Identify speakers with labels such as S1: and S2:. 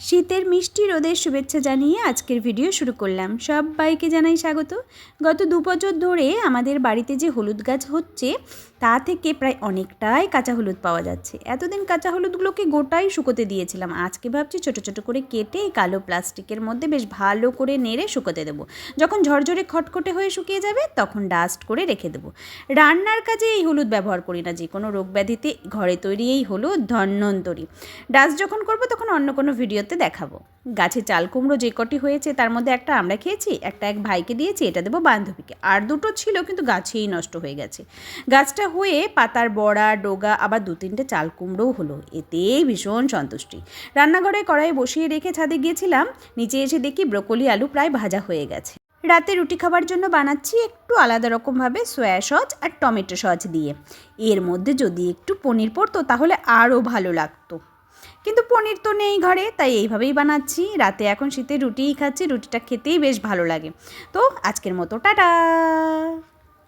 S1: শীতের মিষ্টি রোদের শুভেচ্ছা জানিয়ে আজকের ভিডিও শুরু করলাম। সবাইকে জানাই স্বাগত। গত দু বছর ধরে আমাদের বাড়িতে যে হলুদ গাছ হচ্ছে, তা থেকে প্রায় অনেকটাই কাঁচা হলুদ পাওয়া যাচ্ছে। এতদিন কাঁচা হলুদগুলোকে গোটাই শুকোতে দিয়েছিলাম। আজকে ভাবছি ছোট ছোট করে কেটে কালো প্লাস্টিকের মধ্যে বেশ ভালো করে নেড়ে শুকোতে দেবো। যখন ঝরঝরে খটখটে হয়ে শুকিয়ে যাবে, তখন ডাস্ট করে রেখে দেবো। রান্নার কাজে এই হলুদ ব্যবহার করি না যে কোনো রোগ ব্যাধিতে ঘরে তৈরি এই হলুদ ধন্যন্তরী ডাস্ট যখন করব, তখন অন্য কোনো ভিডিওতে দেখাবো। গাছে চাল কুমড়ো যে কটি হয়েছে, তার মধ্যে একটা আমরা খেয়েছি, একটা এক ভাইকে দিয়েছি, এটা দেবো বান্ধবীকে। আর দুটো ছিল কিন্তু গাছেই নষ্ট হয়ে গেছে। গাছটা হয়ে পাতার বড়া, ডোগা, আবার দু তিনটে চাল কুমড়োও হলো। এতেই ভীষণ সন্তুষ্টি। রান্নাঘরে কড়াই বসিয়ে রেখে ছাদে গিয়েছিলাম, নিচে এসে দেখি ব্রোকলি আলু প্রায় ভাজা হয়ে গেছে। রাতে রুটি খাবার জন্য বানাচ্ছি একটু আলাদা রকমভাবে সয়া সস আর টমেটো সস দিয়ে। এর মধ্যে যদি একটু পনির পড়তো, তাহলে আরও ভালো লাগতো। কিন্তু পনির তো নেই ঘরে, তাই এইভাবেই বানাচ্ছি। রাতে এখন শীতে রুটিই খাচ্ছি, রুটিটা খেতেই বেশ ভালো লাগে। তো আজকের মতো, টাটা!